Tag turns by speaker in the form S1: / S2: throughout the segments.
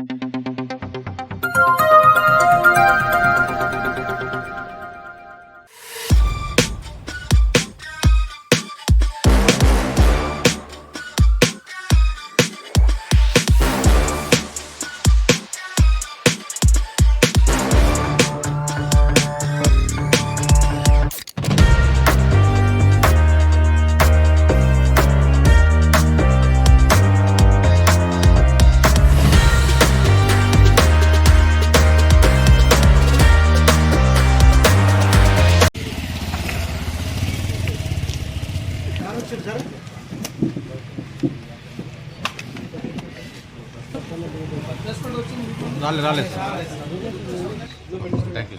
S1: Mm-hmm. రాలేదు రాలేదు thank you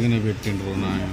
S1: ఈయన పెట్టిండ్రు నాయన.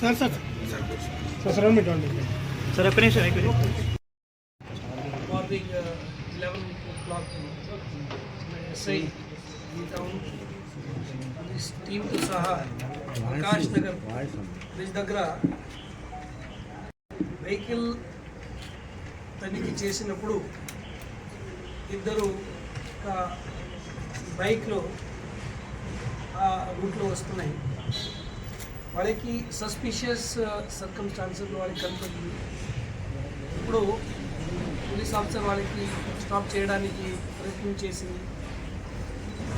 S2: సార్ సార్ సార్ సార్ పెట్టండి
S3: సరే ఒక్క నిమిషం
S4: morning eleven o'clock SI ఈ టౌన్ టీంతో సహా ఆకాష్ నగర్ బ్రిడ్జ్ దగ్గర వెహికల్ తనిఖీ చేసినప్పుడు ఇద్దరు ఒక బైక్లో ఆ రూట్లో వస్తున్నాయి. వాళ్ళకి సస్పిషియస్ సర్కమ్స్టాన్సెస్లో వాళ్ళకి కనపడింది ఇప్పుడు పోలీస్ ఆఫీసర్ వాళ్ళకి స్టాప్ చేయడానికి ప్రయత్నం చేసింది.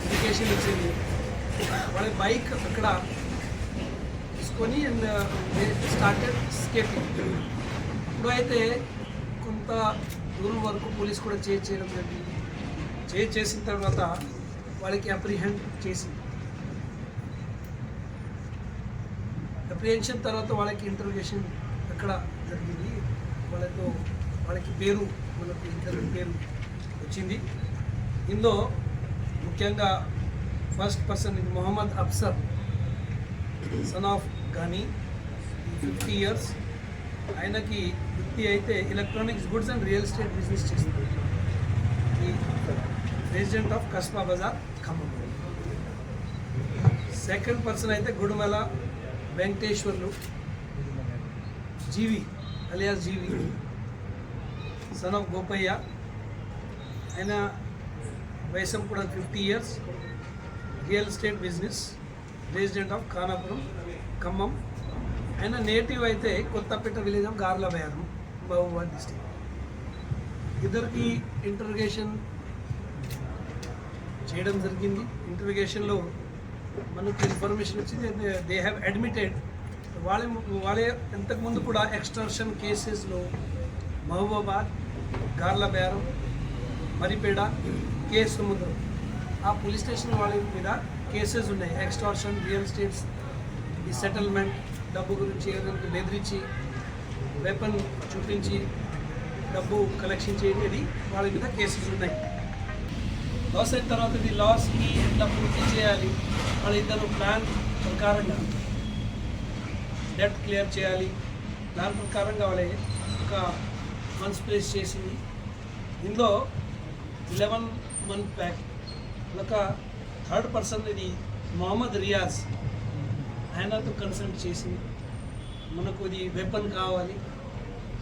S4: ఇండికేషన్ ఇచ్చింది. వాళ్ళ బైక్ అక్కడ తీసుకొని అండ్ స్టార్టెడ్ స్కేపింగ్ ఇప్పుడు అయితే కొంత దూరం వరకు పోలీస్ కూడా చేజ్ చేయడం జరిగింది. చేజ్ చేసిన తర్వాత వాళ్ళకి అప్రిహెండ్ చేసింది. అప్రిహెన్షన్ తర్వాత వాళ్ళకి ఇంటర్వ్యూషన్ అక్కడ జరిగింది. వాళ్ళతో వాళ్ళకి పేరు మనకు ఇంటర్వ్యూ పేరు వచ్చింది. ఇందులో ముఖ్యంగా ఫస్ట్ పర్సన్ ఇది Mohammed Afsar son of Ghani fifty years ఆయనకి వృత్తి అయితే electronics goods and real estate business చేస్తుంది. Resident president of Kasba Bazar Khammam. Second person అయితే Gudumala Venkateswarlu G V. Alias G V son of Gopaiah. ఆయన వయసం కూడా fifty years. Real estate business resident of Khanapuram Khammam. ఆయన native అయితే Kothapeta village of Garla Bayyaram Mahabubabad district. ఇద్దరికి interrogation చేయడం జరిగింది. ఇంటర్గేషన్లో మనకు ఇన్ఫర్మేషన్ వచ్చింది. దే హ్యావ్ అడ్మిటెడ్ వాళ్ళ వాళ్ళే ఇంతకుముందు కూడా ఎక్స్టర్షన్ కేసెస్లో మహబూబాబాద్ గార్ల బేరం మరిపేడ కేసు సముద్రం. ఆ పోలీస్ స్టేషన్ వాళ్ళ మీద కేసెస్ ఉన్నాయి. ఎక్స్టార్షన్ రియల్ స్టేట్స్ ఈ సెటిల్మెంట్ డబ్బు గురించి ఏదైనా బెదిరించి వెపన్ చూపించి డబ్బు కలెక్షన్ చేయడం వాళ్ళ మీద కేసెస్ ఉన్నాయి. లాస్ అయిన తర్వాత ఇది లాస్కి ఎట్లా పూర్తి చేయాలి వాళ్ళిద్దరు ప్లాన్ ప్రకారంగా డెట్ క్లియర్ చేయాలి. దాని ప్రకారంగా వాళ్ళే ఒక మంత్స్ ప్లేస్ చేసింది. ఇందులో లెవెన్ మంత్ బ్యాక్ ఒక థర్డ్ పర్సన్ ఇది మొహమ్మద్ రియాజ్ ఆయనతో కన్సల్ట్ చేసింది. మనకు ఇది వెపన్ కావాలి.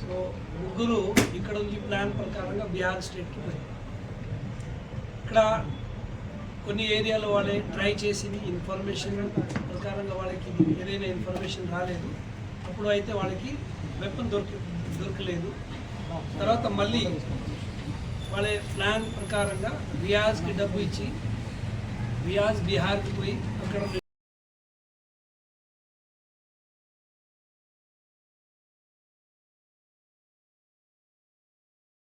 S4: సో ముగ్గురు ఇక్కడ నుంచి ప్లాన్ ప్రకారంగా బీహార్ స్టేట్కి పోయారు. ఇక్కడ కొన్ని ఏరియాలో వాళ్ళే ట్రై చేసింది ఇన్ఫర్మేషన్ ప్రకారంగా వాళ్ళకి ఏదైనా ఇన్ఫర్మేషన్ రాలేదు. అప్పుడు అయితే వాళ్ళకి వెపన్ దొరికి దొరకలేదు. తర్వాత మళ్ళీ వాళ్ళ ప్లాన్ ప్రకారంగా రియాజ్కి డబ్బు ఇచ్చి రియాజ్ బీహార్కి పోయి అక్కడ